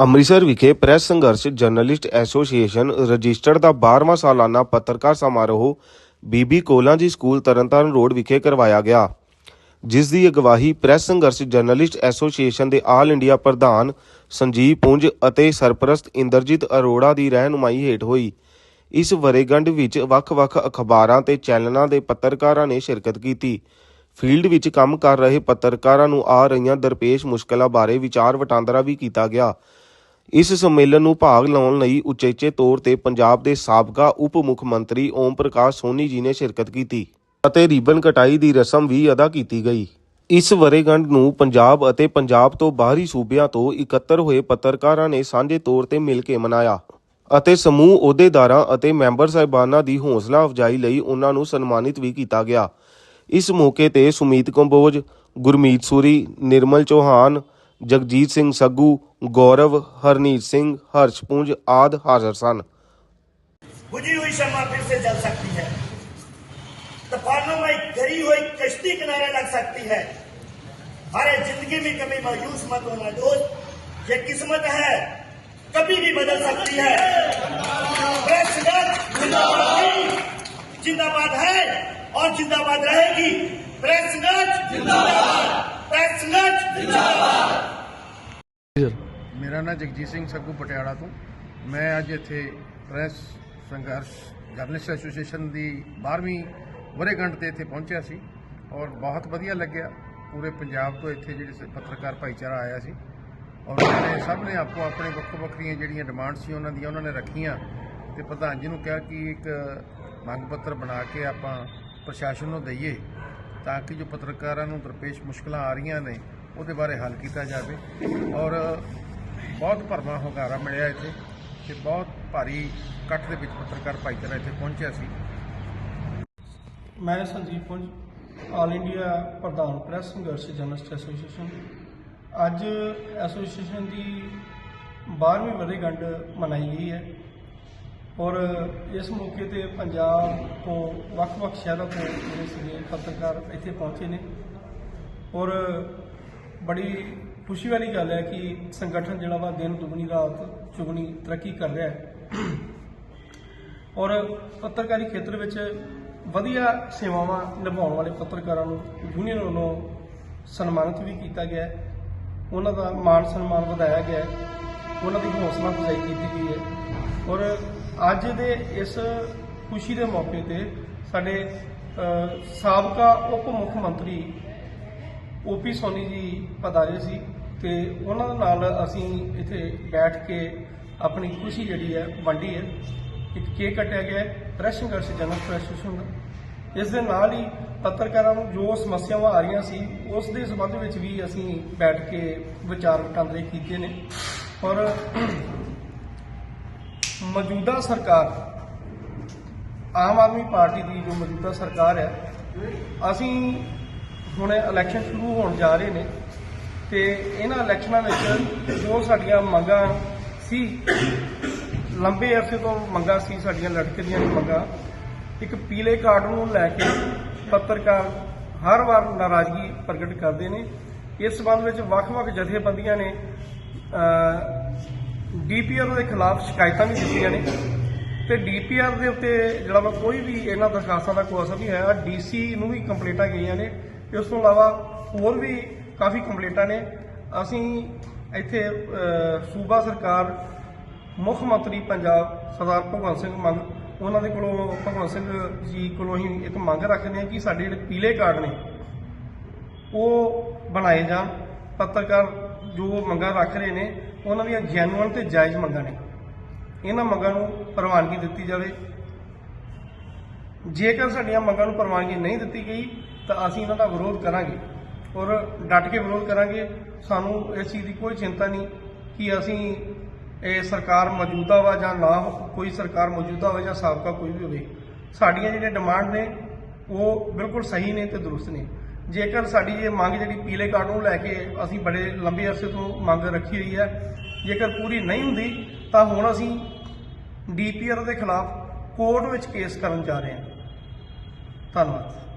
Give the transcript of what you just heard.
ਅੰਮ੍ਰਿਤਸਰ ਵਿਖੇ press Sangharsh journalist association registered ਦਾ 12ਵਾਂ ਸਾਲਾਨਾ ਪੱਤਰਕਾਰ ਸਮਾਰੋਹ ਬੀਬੀ ਕੋਲਾਂ ਜੀ ਸਕੂਲ ਤਰਨਤਾਰਨ ਰੋਡ ਵਿਖੇ ਕਰਵਾਇਆ ਗਿਆ, ਜਿਸ ਦੀ ਅਗਵਾਈ ਪ੍ਰੈਸ ਸੰਘਰਸ਼ ਜਰਨਲਿਸਟ ਐਸੋਸੀਏਸ਼ਨ ਦੇ ਆਲ ਇੰਡੀਆ ਪ੍ਰਧਾਨ ਸੰਜੀਵ ਪੁੰਜ ਅਤੇ ਸਰਪ੍ਰਸਤ ਇੰਦਰਜੀਤ ਅਰੋੜਾ ਦੀ ਰਹਿਨੁਮਾਈ ਹੇਠ ਹੋਈ। ਇਸ ਵਰੇਗੰਢ ਵਿੱਚ ਵੱਖ-ਵੱਖ ਅਖਬਾਰਾਂ ਤੇ ਚੈਨਲਾਂ ਦੇ ਪੱਤਰਕਾਰਾਂ ਨੇ ਸ਼ਿਰਕਤ ਕੀਤੀ। ਫੀਲਡ ਵਿੱਚ ਕੰਮ ਕਰ ਰਹੇ ਪੱਤਰਕਾਰਾਂ ਨੂੰ ਆ ਰਹੀਆਂ ਦਰਪੇਸ਼ ਮੁਸ਼ਕਲਾਂ ਬਾਰੇ ਵਿਚਾਰ ਵਟਾਂਦਰਾ ਵੀ ਕੀਤਾ ਗਿਆ। ਇਸ ਸੰਮੇਲਨ ਨੂੰ ਭਾਗ ਲਾਉਣ ਲਈ ਉਚੇਚੇ ਤੌਰ ਤੇ ਪੰਜਾਬ ਦੇ ਸਾਬਕਾ ਉਪ ਮੁੱਖ ਮੰਤਰੀ ਓਮ ਪ੍ਰਕਾਸ਼ ਸੋਨੀ ਜੀ ਨੇ ਸ਼ਿਰਕਤ ਕੀਤੀ ਅਤੇ ਰਿਬਨ ਕਟਾਈ ਦੀ ਰਸਮ ਵੀ ਅਦਾ ਕੀਤੀ ਗਈ। ਇਸ ਵਰੇਗੰਢ ਨੂੰ ਪੰਜਾਬ ਅਤੇ ਪੰਜਾਬ ਤੋਂ ਬਾਹਰੀ ਸੂਬਿਆਂ ਤੋਂ ਇਕੱਤਰ ਹੋਏ ਪੱਤਰਕਾਰਾਂ ਨੇ ਸਾਂਝੇ ਤੌਰ ਤੇ ਮਿਲ ਕੇ ਮਨਾਇਆ ਅਤੇ ਸਮੂਹ ਅਹੁਦੇਦਾਰਾਂ ਅਤੇ ਮੈਂਬਰ ਸਾਹਿਬਾਨਾਂ ਦੀ ਹੌਸਲਾ ਅਫਜਾਈ ਲਈ ਉਹਨਾਂ ਨੂੰ ਸਨਮਾਨਿਤ ਵੀ ਕੀਤਾ ਗਿਆ। ਇਸ ਮੌਕੇ ਤੇ ਸੁਮੀਤ ਕੰਬੋਜ, ਗੁਰਮੀਤ ਸੂਰੀ, ਨਿਰਮਲ ਚੌਹਾਨ ਜਗਜੀਤ ਸਿੰਘ ਸੱਗੂ ਗੌਰਵ ਹਰਨੀਤ ਸਿੰਘ ਹਰਸ਼ਪੁੰਜ ਆਦ ਹਾਜ਼ਰ ਸਨ बुझी हुई शमा फिर से जल सकती है तूफानों में घरी हुई कश्ती किनारे लग सकती है हरे जिंदगी में कभी मायूस मत होना दोस्त ये किस्मत है कभी भी बदल सकती है प्रेस जगत जिंदाबाद जिंदाबाद है और जिंदाबाद रहेगी प्रेस जगत जिंदाबाद प्रेस जगत जिंदाबाद ਮੇਰਾ ਨਾਮ ਜਗਜੀਤ ਸਿੰਘ ਸੱਗੂ ਪਟਿਆਲਾ ਤੋਂ। ਮੈਂ ਅੱਜ ਇੱਥੇ ਪ੍ਰੈਸ ਸੰਘਰਸ਼ ਜਰਨਲਿਸਟ ਐਸੋਸੀਏਸ਼ਨ ਦੀ 12ਵੀਂ ਵਰ੍ਹੇਗੰਢ ਤੇ ਇੱਥੇ ਪਹੁੰਚਿਆ ਸੀ ਔਰ ਬਹੁਤ ਵਧੀਆ ਲੱਗਿਆ। ਪੂਰੇ ਪੰਜਾਬ ਤੋਂ ਇੱਥੇ ਜਿਹੜੇ ਸ- ਪੱਤਰਕਾਰ ਭਾਈਚਾਰਾ ਆਇਆ ਸੀ ਔਰ ਉਹਨਾਂ ਨੇ ਸਭ ਨੇ ਆਪੋ ਆਪਣੇ ਵੱਖੋ ਵੱਖਰੀਆਂ ਜਿਹੜੀਆਂ ਡਿਮਾਂਡ ਸੀ ਉਹਨਾਂ ਦੀਆਂ ਉਹਨਾਂ ਨੇ ਰੱਖੀਆਂ ਤੇ ਪ੍ਰਧਾਨ ਜੀ ਨੂੰ ਕਿਹਾ ਕਿ ਇੱਕ ਮੰਗ ਪੱਤਰ ਬਣਾ ਕੇ ਆਪਾਂ ਪ੍ਰਸ਼ਾਸਨ ਨੂੰ ਦਈਏ ਤਾਂ ਕਿ ਜੋ ਪੱਤਰਕਾਰਾਂ ਨੂੰ ਦਰਪੇਸ਼ ਮੁਸ਼ਕਲਾਂ ਆ ਰਹੀਆਂ ਨੇ ਉਹਦੇ ਬਾਰੇ ਹੱਲ ਕੀਤਾ ਜਾਵੇ। ਔਰ ਬਹੁਤ ਭਰਵਾਂ ਹੁੰਗਾਰਾ ਮਿਲਿਆ ਇੱਥੇ ਤੇ ਬਹੁਤ ਭਾਰੀ ਇਕੱਠ ਦੇ ਵਿੱਚ ਪੱਤਰਕਾਰ ਭਾਈਚਾਰਾ ਇੱਥੇ ਪਹੁੰਚਿਆ ਸੀ। ਮੈਂ ਸੰਦੀਪ ਪੁੰਜ ਆਲ ਇੰਡੀਆ ਪ੍ਰਧਾਨ ਪ੍ਰੈਸ ਸੰਘਰਸ਼ ਜਰਨਲਿਸਟ ਐਸੋਸੀਏਸ਼ਨ। ਅੱਜ ਐਸੋਸੀਏਸ਼ਨ ਦੀ 12ਵੀਂ ਵਰ੍ਹੇਗੰਢ ਮਨਾਈ ਗਈ ਹੈ ਔਰ ਇਸ ਮੌਕੇ ਤੇ ਪੰਜਾਬ ਤੋਂ ਵੱਖ-ਵੱਖ ਸ਼ਹਿਰਾਂ ਤੋਂ ਜਿਹੜੇ ਸੀਗੇ ਪੱਤਰਕਾਰ ਇੱਥੇ ਪਹੁੰਚੇ ਨੇ ਔਰ ਬੜੀ ਖੁਸ਼ੀ ਵਾਲੀ ਗੱਲ ਹੈ ਕਿ ਸੰਗਠਨ ਜਿਹੜਾ ਵਾ ਦਿਨ ਦੁਗਣੀ, ਰਾਤ ਚੁਗਣੀ ਤਰੱਕੀ ਕਰ ਰਿਹਾ ਹੈ। ਔਰ ਪੱਤਰਕਾਰੀ ਖੇਤਰ ਵਿੱਚ ਵਧੀਆ ਸੇਵਾਵਾਂ ਨਿਭਾਉਣ ਵਾਲੇ ਪੱਤਰਕਾਰਾਂ ਨੂੰ ਯੂਨੀਅਨ ਵੱਲੋਂ ਸਨਮਾਨਿਤ ਵੀ ਕੀਤਾ ਗਿਆ ਹੈ। ਉਹਨਾਂ ਦਾ ਮਾਣ ਸਨਮਾਨ ਵਧਾਇਆ ਗਿਆ ਹੈ। ਉਹਨਾਂ ਦੀ ਹੌਸਲਾ ਅਫਜ਼ਾਈ ਕੀਤੀ ਗਈ ਹੈ। ਔਰ ਅੱਜ ਦੇ ਇਸ ਖੁਸ਼ੀ ਦੇ ਮੌਕੇ ਤੇ ਸਾਡੇ ਸਾਬਕਾ ਉਪ ਮੁੱਖ ਮੰਤਰੀ ਓਪੀ ਸੋਨੀ ਜੀ ਪਧਾਰੇ ਸੀ। ਤੇ ਉਹਨਾਂ ਦੇ ਨਾਲ ਅਸੀਂ ਇੱਥੇ ਬੈਠ ਕੇ ਆਪਣੀ ਖੁਸ਼ੀ ਜਿਹੜੀ ਹੈ ਵੰਡੀ ਹੈ ਇੱਕ ਕੇਕ ਕੱਟਿਆ ਗਿਆ ਪ੍ਰੈਸ ਸੰਘਰਸ਼ ਜਨਰਲ ਐਸੋਸੀਏਸ਼ਨ ਦਾ ਇਸ ਦੇ ਨਾਲ ਹੀ ਪੱਤਰਕਾਰਾਂ ਨੂੰ ਜੋ ਸਮੱਸਿਆਵਾਂ ਆ ਰਹੀਆਂ ਸੀ, ਉਸ ਦੇ ਸੰਬੰਧ ਵਿੱਚ ਵੀ ਅਸੀਂ ਬੈਠ ਕੇ ਵਿਚਾਰ ਵਟਾਂਦਰੇ ਕੀਤੇ ਨੇ। ਔਰ ਮੌਜੂਦਾ ਸਰਕਾਰ, ਆਮ ਆਦਮੀ ਪਾਰਟੀ ਦੀ ਜੋ ਮੌਜੂਦਾ ਸਰਕਾਰ ਹੈ, ਅਸੀਂ ਹੁਣੇ ਇਲੈਕਸ਼ਨ ਸ਼ੁਰੂ ਹੋਣ ਜਾ ਰਹੇ ਨੇ। ਤੇ ਇਹਨਾਂ ਇਲੈਕਸ਼ਨਾਂ ਵਿੱਚ ਜੋ ਸਾਡੀਆਂ ਮੰਗਾਂ ਸੀ, ਲੰਬੇ ਅਰਸੇ ਤੋਂ ਮੰਗਾਂ ਸੀ ਸਾਡੀਆਂ ਲੜਕੇ ਦੀਆਂ ਮੰਗਾਂ, ਇੱਕ ਪੀਲੇ ਕਾਰਡ ਨੂੰ ਲੈ ਕੇ ਪੱਤਰਕਾਰ ਹਰ ਵਾਰ ਨਾਰਾਜ਼ਗੀ ਪ੍ਰਗਟ ਕਰਦੇ ਨੇ। ਇਸ ਸੰਬੰਧ ਵਿੱਚ ਵੱਖ-ਵੱਖ ਜਥੇਬੰਦੀਆਂ ਨੇ ਡੀਪੀਆਰ ਦੇ ਖਿਲਾਫ ਸ਼ਿਕਾਇਤਾਂ ਵੀ ਦਿੱਤੀਆਂ ਨੇ। ਤੇ ਡੀਪੀਆਰ ਦੇ ਉੱਤੇ ਜਿਹੜਾ ਵਾ ਕੋਈ ਵੀ ਇਹਨਾਂ ਦਰਖਾਸਤਾਂ ਦਾ ਕੋਈ ਅਸਰ ਨਹੀਂ ਹੋਇਆ ਡੀਸੀ ਨੂੰ ਵੀ ਕੰਪਲੇਂਟਾਂ ਗਈਆਂ ਨੇ। ਇਸ ਤੋਂ ਇਲਾਵਾ ਹੋਰ ਵੀ ਕਾਫੀ ਕੰਪਲੇਂਟਾਂ ਨੇ। ਅਸੀਂ ਇੱਥੇ ਸੂਬਾ ਸਰਕਾਰ, ਮੁੱਖ ਮੰਤਰੀ ਪੰਜਾਬ ਸਰਦਾਰ ਭਗਵੰਤ ਸਿੰਘ ਮਾਨ ਉਹਨਾਂ ਦੇ ਕੋਲੋਂ ਭਗਵੰਤ ਸਿੰਘ ਜੀ ਕੋਲੋਂ ਹੀ ਇੱਕ ਮੰਗ ਰੱਖਦੇ ਹਾਂ ਕਿ ਸਾਡੇ ਜਿਹੜੇ ਪੀਲੇ ਕਾਰਡ ਨੇ, ਉਹ ਬਣਾਏ ਜਾਣ। ਪੱਤਰਕਾਰ ਜੋ ਮੰਗਾਂ ਰੱਖ ਰਹੇ ਨੇ, ਉਹਨਾਂ ਦੀਆਂ ਜੈਨੂਅਨ ਤੇ ਜਾਇਜ਼ ਮੰਗਾਂ ਨੇ। ਇਹਨਾਂ ਮੰਗਾਂ ਨੂੰ ਪ੍ਰਵਾਨਗੀ ਦਿੱਤੀ ਜਾਵੇ। ਜੇਕਰ ਸਾਡੀਆਂ ਮੰਗਾਂ ਨੂੰ ਪ੍ਰਵਾਨਗੀ ਨਹੀਂ ਦਿੱਤੀ ਗਈ, ਤਾਂ ਅਸੀਂ ਇਹਨਾਂ ਦਾ ਵਿਰੋਧ ਕਰਾਂਗੇ। ਔਰ ਡਟ ਕੇ ਵਿਰੋਧ ਕਰਾਂਗੇ। ਸਾਨੂੰ ਇਸ ਚੀਜ਼ ਦੀ ਕੋਈ ਚਿੰਤਾ ਨਹੀਂ ਕਿ ਅਸੀਂ ਇਹ ਸਰਕਾਰ ਮੌਜੂਦਾ ਵਾ ਜਾਂ ਨਾ ਕੋਈ ਸਰਕਾਰ ਮੌਜੂਦਾ ਹੋਵੇ ਜਾਂ ਸਾਬਕਾ ਕੋਈ ਵੀ ਹੋਵੇ। ਸਾਡੀਆਂ ਜਿਹੜੀਆਂ ਡਿਮਾਂਡ ਨੇ, ਉਹ ਬਿਲਕੁਲ ਸਹੀ ਨੇ ਤੇ ਦਰੁਸਤ ਨੇ। ਜੇਕਰ ਸਾਡੀ ਇਹ ਮੰਗ ਜਿਹੜੀ ਪੀਲੇ ਕਾਰਡ ਨੂੰ ਲੈ ਕੇ ਅਸੀਂ ਬੜੇ ਲੰਬੇ ਅਰਸੇ ਤੋਂ ਮੰਗ ਰੱਖੀ ਹੋਈ ਹੈ, ਜੇਕਰ ਪੂਰੀ ਨਹੀਂ ਹੁੰਦੀ, ਤਾਂ ਹੁਣ ਅਸੀਂ ਡੀਪੀਆਰ ਦੇ ਖਿਲਾਫ ਕੋਰਟ ਵਿੱਚ ਕੇਸ ਕਰਨ ਜਾ ਰਹੇ ਹਾਂ। ਧੰਨਵਾਦ।